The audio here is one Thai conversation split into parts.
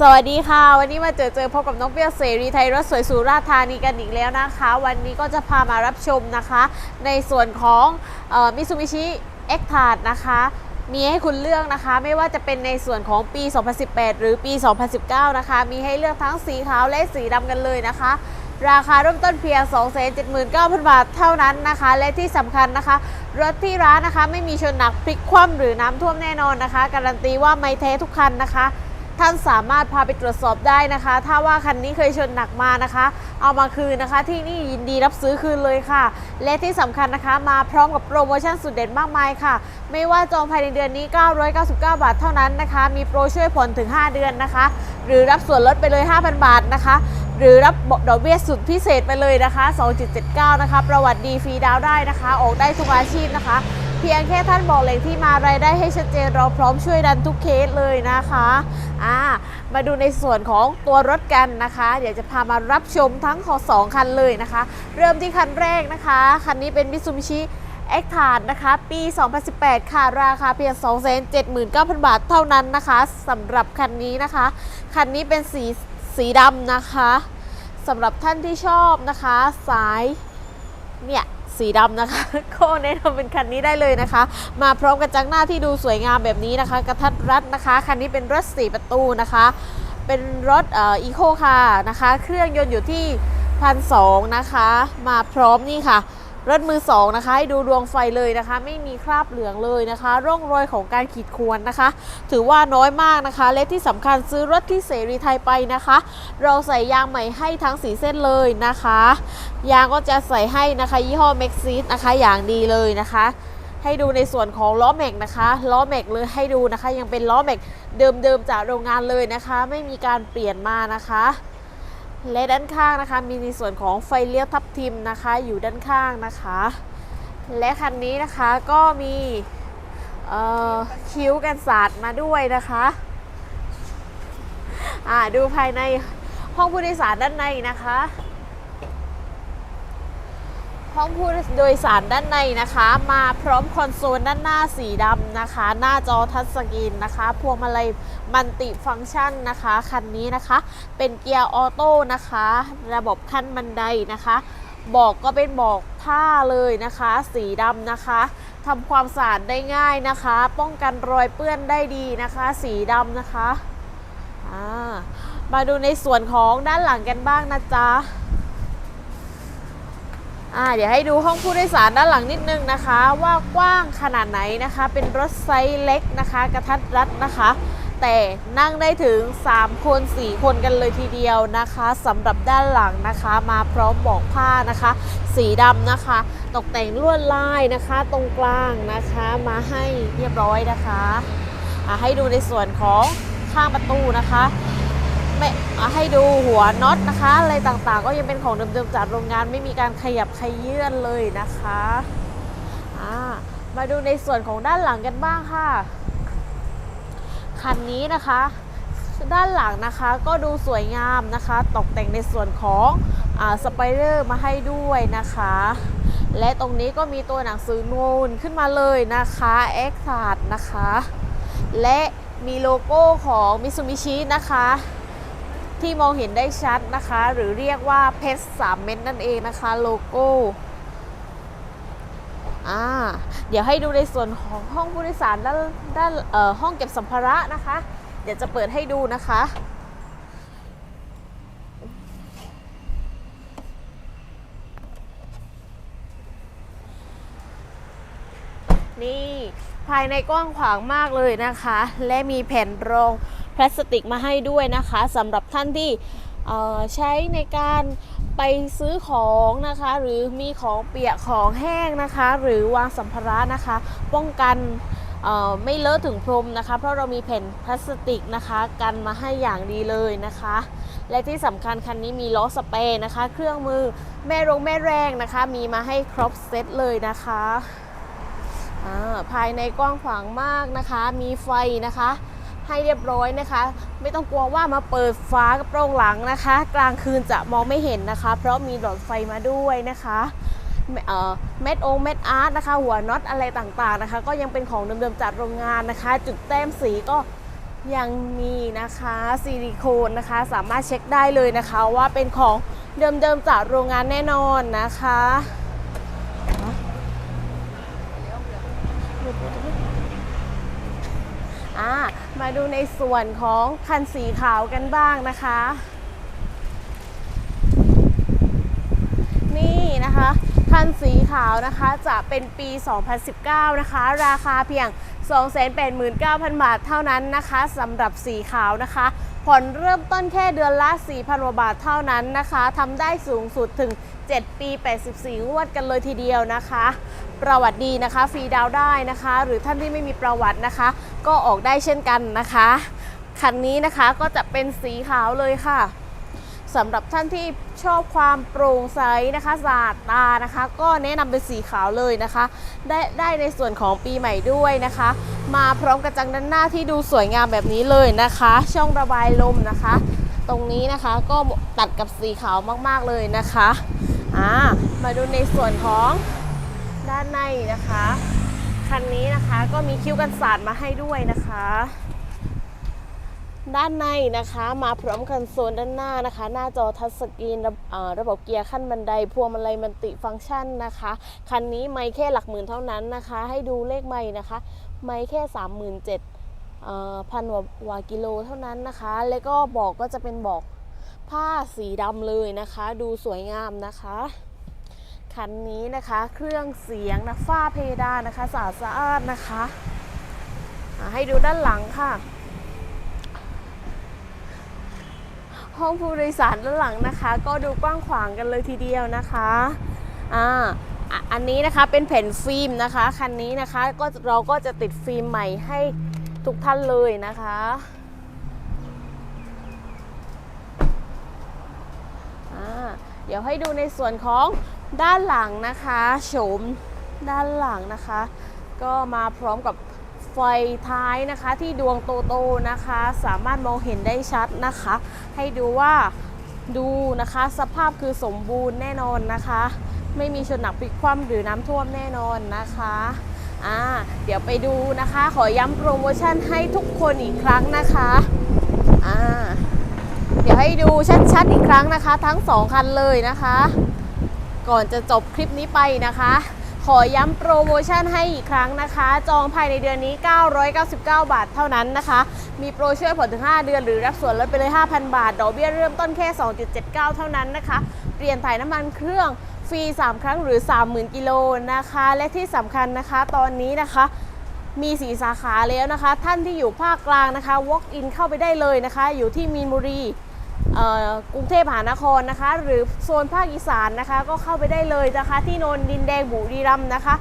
สวัสดีค่ะ วันนี้มาเจอเจอพบกับน้องเปี้ยวเสรีไทยรถสวยสุราษฎร์ธานีกันอีกแล้วนะคะ วันนี้ก็จะพามารับชมนะคะ ในส่วนของมิซูบิชิเอ็กทาร์นะคะ มีให้คุณเลือกนะคะ ไม่ว่าจะเป็นในส่วนของปี 2018 หรือปี 2019 นะคะ มีให้เลือกทั้งสีขาวและสีดำกันเลยนะคะ ราคาเริ่มต้นเพียง 279,000 บาทเท่านั้นนะคะ และที่สำคัญนะคะ รถที่ร้านนะคะ ไม่มีชนหนักพลิกคว่ำหรือน้ำท่วมแน่นอนนะคะ การันตีว่าไม่แท้ทุกคันนะคะ ท่านสามารถพาไปตรวจสอบได้นะคะ ถ้าว่าคันนี้เคยชนหนักมานะคะ เอามาคืนนะคะ ที่นี่ยินดีรับซื้อคืนเลยค่ะ และที่สำคัญนะคะ มาพร้อมกับโปรโมชั่นสุดเด็ดมากมายค่ะ ไม่ว่าจองภายในเดือนนี้ 999 บาทเท่านั้นนะคะ มีโปรช่วยผ่อนถึง 5 เดือนนะคะ หรือรับส่วนลดไปเลย 5,000 บาทนะคะหรือรับดอกเบี้ยสุดพิเศษไปเลยนะคะ 2.79 นะคะ ประวัติดีฟรีดาวได้นะคะ ออกได้ทุกอาชีพนะคะ เพียงแค่ท่านบอกเลยที่มารายได้ให้ชัดเจนเราพร้อมช่วยดันทุกเคสเลยนะคะอ่ามาดูในส่วนของตัวรถกันนะคะ เดี๋ยวจะพามารับชมทั้งขอสองคันเลยนะคะ เริ่มที่คันแรกนะคะ คันนี้เป็น Mitsubishi e c t a r นะคะ ปี 2018 ค่ะ ราคาเพียง 279,000 บาทเท่านั้นนะคะสำหรับคันนี้นะคะ คันนี้เป็นสีสีดำนะคะสำหรับท่านที่ชอบนะคะ สายเนี่ย สีดำนะคะ ก็แนะนำเป็นคันนี้ได้เลยนะคะ มาพร้อมกับจังหน้าที่ดูสวยงามแบบนี้นะคะ กระทัดรัดนะคะ คันนี้เป็นรถสี่ประตูนะคะ เป็นรถเอีโคคาร์นะคะ เครื่องยนต์อยู่ที่พันสองนะคะ มาพร้อมนี่ค่ะ รถมือสองนะคะให้ดูดวงไฟเลยนะคะ ไม่มีคราบเหลืองเลยนะคะ ร่องรอยของการขีดข่วนนะคะ ถือว่าน้อยมากนะคะ และที่สำคัญซื้อรถที่เสรีไทยไปนะคะ เราใส่ยางใหม่ให้ทั้งสีเส้นเลยนะคะ ยางก็จะใส่ให้นะคะยี่ห้อ m a x ซินะคะอย่างดีเลยนะคะให้ดูในส่วนของล้อแม็กนะคะล้อแม็กเลยให้ดูนะคะ ยังเป็นล้อแม็กเดิมๆจากโรงงานเลยนะคะ ไม่มีการเปลี่ยนมานะคะ และด้านข้างนะคะ มีในส่วนของไฟเลี้ยวทับทิมนะคะ อยู่ด้านข้างนะคะ และคันนี้นะคะก็มีคิ้วกันสาดมาด้วยนะคะอ่าดูภายในห้องผู้โดยสารด้านในนะคะ ห้องผู้โดยสารด้านในนะคะ มาพร้อมคอนโซลด้านหน้าสีดำนะคะ หน้าจอทัชสกรีนนะคะพวงมาลัยมัลติฟังก์ชันนะคะ คันนี้นะคะ เป็นเกียร์ออโต้นะคะ ระบบขั้นบันไดนะคะบอกก็เป็นบอกผ้าเลยนะคะ สีดำนะคะทำความสะอาดได้ง่ายนะคะ ป้องกันรอยเปื้อนได้ดีนะคะ สีดำนะคะามาดูในส่วนของด้านหลังกันบ้างนะจ๊ะ อ่าเดี๋ยวให้ดูห้องผู้โดยสารด้านหลังนิดนึงนะคะ ว่ากว้างขนาดไหนนะคะ เป็นรถไซส์เล็กนะคะ กระทัดรัดนะคะ แต่นั่งได้ถึง 3 คน 4 คนกันเลยทีเดียวนะคะสำหรับด้านหลังนะคะ มาพร้อมเบอกผ้านะคะ สีดำนะคะ ตกแต่งลวดลายนะคะ ตรงกลางนะคะมาให้เรียบร้อยนะคะให้ดูในส่วนของข้างประตูนะคะไม่อะ ให้ดูหัวน็อตนะคะ อะไรต่างๆ ก็ยังเป็นของเดิมๆจากโรงงานไม่มีการขยับขยื่นเลยนะคะอ่ามาดูในส่วนของด้านหลังกันบ้างค่ะคันนี้นะคะ ด้านหลังนะคะก็ดูสวยงามนะคะ ตกแต่งในส่วนของอ่าสไปเดอร์มาให้ด้วยนะคะ และตรงนี้ก็มีตัวหนังสือนูนขึ้นมาเลยนะคะเอ็กซ์าดนะคะ และมีโลโก้ของมิซู b ิชินะคะ ที่มองเห็นได้ชัดนะคะ หรือเรียกว่าเพชรสามเม็ดนั่นเองนะคะโลโก้อ่าเดี๋ยวให้ดูในส่วนของห้องผู้โดยสารด้านด้านเอ่อห้องเก็บสัมภาระนะคะ เดี๋ยวจะเปิดให้ดูนะคะนี่ภายในกว้างขวางมากเลยนะคะ และมีแผ่นรอง พลาสติกมาให้ด้วยนะคะสำหรับท่านที่ใช้ในการไปซื้อของนะคะ หรือมีของเปียกของแห้งนะคะ หรือวางสัมภาระนะคะ ป้องกันไม่เลอะถึงพรมนะคะ เพราะเรามีแผ่นพลาสติกนะคะ กันมาให้อย่างดีเลยนะคะ และที่สำคัญคันนี้มีล้อสเปรย์นะคะ เครื่องมือแม่รงแม่แรงนะคะ มีมาให้ครบเซตเลยนะคะภายในกว้างขวางมากนะคะ มีไฟนะคะ ให้เรียบร้อยนะคะ ไม่ต้องกลัวว่ามาเปิดฟ้ากระโปรงหลังนะคะ กลางคืนจะมองไม่เห็นนะคะ เพราะมีหลอดไฟมาด้วยนะคะเอ่อเม็ดองเม็ดอาร์ตนะคะ หัวน็อตอะไรต่างๆนะคะ ก็ยังเป็นของเดิมๆจากโรงงานนะคะ จุดแต้มสีก็ยังมีนะคะซิลิโคนนะคะ สามารถเช็คได้เลยนะคะว่าเป็นของเดิมๆจากโรงงานแน่นอนนะคะ มาดูในส่วนของคันสีขาวกันบ้างนะคะ นี่นะคะคันสีขาวนะคะจะเป็นปี 2019 นะคะ ราคาเพียง 289,000 บาทเท่านั้นนะคะสำหรับสีขาวนะคะ ผ่อนเริ่มต้นแค่เดือนละ 4,000 บาทเท่านั้นนะคะทำได้สูงสุดถึง 7 ปี 84 งวดกันเลยทีเดียวนะคะ ประวัติดีนะคะฟรีดาวได้นะคะ หรือท่านที่ไม่มีประวัตินะคะ ก็ออกได้เช่นกันนะคะคันนี้นะคะก็จะเป็นสีขาวเลยค่ะสำหรับท่านที่ชอบความโปร่งใสนะคะสะอาดตานะคะ ก็แนะนำเป็นสีขาวเลยนะคะ ได้ได้ในส่วนของปีใหม่ด้วยนะคะ มาพร้อมกระจังด้านหน้าที่ดูสวยงามแบบนี้เลยนะคะ ช่องระบายลมนะคะ ตรงนี้นะคะก็ตัดกับสีขาวมากๆเลยนะคะอ่ามาดูในส่วนของ ด้านในนะคะ คันนี้นะคะก็มีคิ้วกันสาดมาให้ด้วยนะคะ ด้านในนะคะมาพร้อมคอนโซลด้านหน้านะคะ หน้าจอทัชสกรีนระระบบเกียร์ขั้นบันไดพวงมาลัยมันติฟังก์ชันนะคะ คันนี้ไม่แค่หลักหมื่นเท่านั้นนะคะ ให้ดูเลขไม่นะคะ ไม่แค่ 37,000พันกว่ากิโลเท่านั้นนะคะ แล้วก็บอกก็จะเป็นบอกผ้าสีดำเลยนะคะ ดูสวยงามนะคะ คันนี้นะคะ เครื่องเสียงนะฝ้าเพดานนะคะสะอาดสะอาดนะคะให้ดูด้านหลังค่ะ ห้องผู้โดยสารด้านหลังนะคะ ก็ดูกว้างขวางกันเลยทีเดียวนะคะอ่าอันนี้นะคะเป็นแผ่นฟิล์มนะคะคันนี้นะคะก็เราก็จะติดฟิล์มใหม่ให้ทุกท่านเลยนะคะอ่าเดี๋ยวให้ดูในส่วนของ ด้านหลังนะคะโฉมด้านหลังนะคะ ก็มาพร้อมกับไฟท้ายนะคะที่ดวงโตๆนะคะ สามารถมองเห็นได้ชัดนะคะ ให้ดูว่าดูนะคะสภาพคือสมบูรณ์แน่นอนนะคะ ไม่มีชนหนักพลิกคว่ำหรือน้ำท่วมแน่นอนนะคะอ่าเดี๋ยวไปดูนะคะ ขอย้ำโปรโมชั่นให้ทุกคนอีกครั้งนะคะอ่าเดี๋ยวให้ดูชัดๆอีกครั้งนะคะ ทั้งสองคันเลยนะคะ ก่อนจะจบคลิปนี้ไปนะคะ ขอย้ำโปรโมชั่นให้อีกครั้งนะคะ จองภายในเดือนนี้ 999 บาทเท่านั้นนะคะ มีโปรช่วยผ่อนถึง 5 เดือนหรือรับส่วนลดไปเลย 5,000 บาท ดอกเบี้ยเริ่มต้นแค่ 2.79 เท่านั้นนะคะ เปลี่ยนถ่ายน้ำมันเครื่องฟรี 3 ครั้งหรือ 30,000 กิโลนะคะ และที่สำคัญนะคะตอนนี้นะคะมีสีสาขาแล้วนะคะ ท่านที่อยู่ภาคกลางนะคะ walk in เข้าไปได้เลยนะคะ อยู่ที่มีนบุรี กรุงเทพมหานครนะคะ หรือโซนภาคอีสานนะคะ ก็เข้าไปได้เลยนะคะ ที่นนดินแดงบุรีรัมย์นะคะ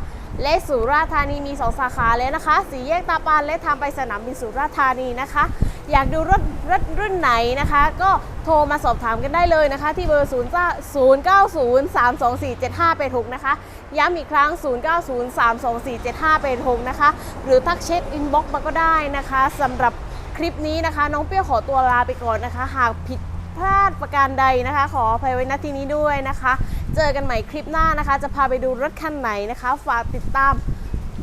และสุราษฎร์ธานีมี 2 สาขาแล้วนะคะ สีแยกตาปานและทางไปสนามบินสุราษฎร์ธานีนะคะ อยากดูรถรถรุ่นไหนนะคะ ก็โทรมาสอบถามกันได้เลยนะคะ ที่เบอร์0 0 9 0 3 2 4 7 5 8 6 นะคะ ย้ำอีกครั้ง 0 9 0 3 2 4 7 5 8 6 นะคะ หรือทักเช็คอินบ็อกซ์มาก็ได้นะคะสำหรับ คลิปนี้นะคะ น้องเปรี้ยวขอตัวลาไปก่อนนะคะ หากผิดพลาดประการใดนะคะ ขออภัยไว้ณที่นี้ด้วยนะคะ เจอกันใหม่คลิปหน้านะคะ จะพาไปดูรถคันไหนนะคะ ฝากติดตาม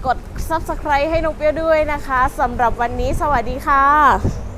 กด subscribe ให้น้องเปี้ยวด้วยนะคะสำหรับวันนี้สวัสดีค่ะ